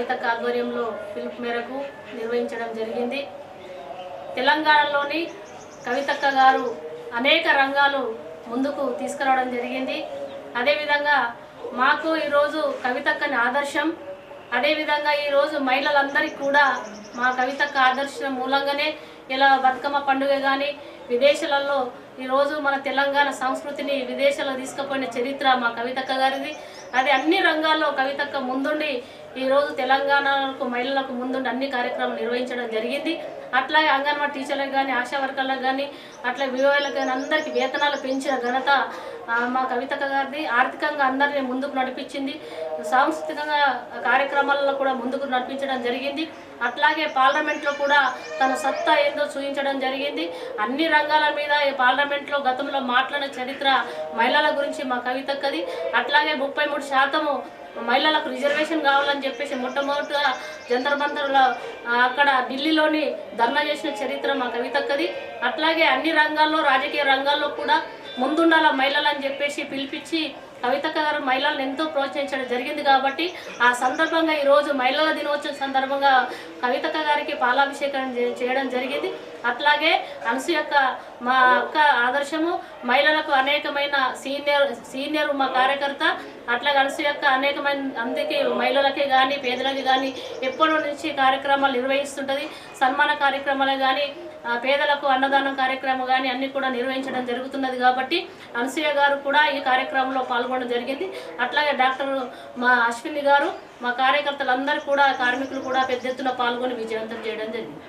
ఆధ్వర్యంలో పిలుపు మేరకు నిర్వహించడం జరిగింది. తెలంగాణలోని కవితక్క గారు అనేక రంగాలు ముందుకు తీసుకురావడం జరిగింది. అదేవిధంగా మాకు ఈరోజు కవితక్కని ఆదర్శం. అదేవిధంగా ఈరోజు మహిళలందరికీ కూడా మా కవితక్క ఆదర్శం మూలంగానే ఇలా బతుకమ్మ పండుగ కానీ విదేశాలలో ఈరోజు మన తెలంగాణ సంస్కృతిని విదేశాల్లో తీసుకుపోయిన చరిత్ర మా కవితక్క గారిది. అది అన్ని రంగాల్లో కవితక్క ముందుండి ఈరోజు తెలంగాణకు మహిళలకు ముందుండి అన్ని కార్యక్రమాలు నిర్వహించడం జరిగింది. అట్లాగే అంగన్వాడీ టీచర్లకు కానీ ఆశా వర్కర్లకు కానీ అట్లా వివోలకు కానీ అందరికీ వేతనాలు పెంచిన ఘనత మా కవితక్క గారిది. ఆర్థికంగా అందరినీ ముందుకు నడిపించింది. సాంస్కృతికంగా కార్యక్రమాలలో కూడా ముందుకు నడిపించడం జరిగింది. అట్లాగే పార్లమెంట్లో కూడా తన సత్తా ఏందో చూపించడం జరిగింది. అన్ని రంగాల మీద ఈ పార్లమెంట్లో గతంలో మాట్లాడిన చరిత్ర మహిళల గురించి మా కవితక్కది. అట్లాగే ముప్పై మూడు శాతము మహిళలకు రిజర్వేషన్ కావాలని చెప్పేసి మొట్టమొదటిగా జంతర్ మంతర్లో అక్కడ ఢిల్లీలోని ధర్నా చేసిన చరిత్ర మా కవితక్కది అట్లాగే అన్ని రంగాల్లో రాజకీయ రంగాల్లో కూడా ముందుండాల మహిళలు అని చెప్పేసి పిలిపించి కవితక్క గారు మహిళలను ఎంతో ప్రోత్సహించడం జరిగింది కాబట్టి ఆ సందర్భంగా ఈరోజు మహిళల దినోత్సవం సందర్భంగా కవితక్క గారికి పాలాభిషేకం చేయడం జరిగింది. అట్లాగే అనసు యొక్క మా అక్క ఆదర్శము మహిళలకు అనేకమైన సీనియర్ సీనియర్ మా కార్యకర్త అట్లాగే అనసు యొక్క అనేకమైన అందుకే మహిళలకే కానీ పేదలకి కానీ ఎప్పటి నుంచి కార్యక్రమాలు నిర్వహిస్తుంటుంది. సన్మాన కార్యక్రమాలే కానీ పేదలకు అన్నదానం కార్యక్రమం కానీ అన్ని కూడా నిర్వహించడం జరుగుతున్నది కాబట్టి అనసూయ గారు కూడా ఈ కార్యక్రమంలో పాల్గొనడం జరిగింది. అట్లాగే డాక్టర్ మా అశ్విని గారు మా కార్యకర్తలందరూ కూడా కార్మికులు కూడా పెద్ద ఎత్తున పాల్గొని విజయవంతం చేయడం జరిగింది.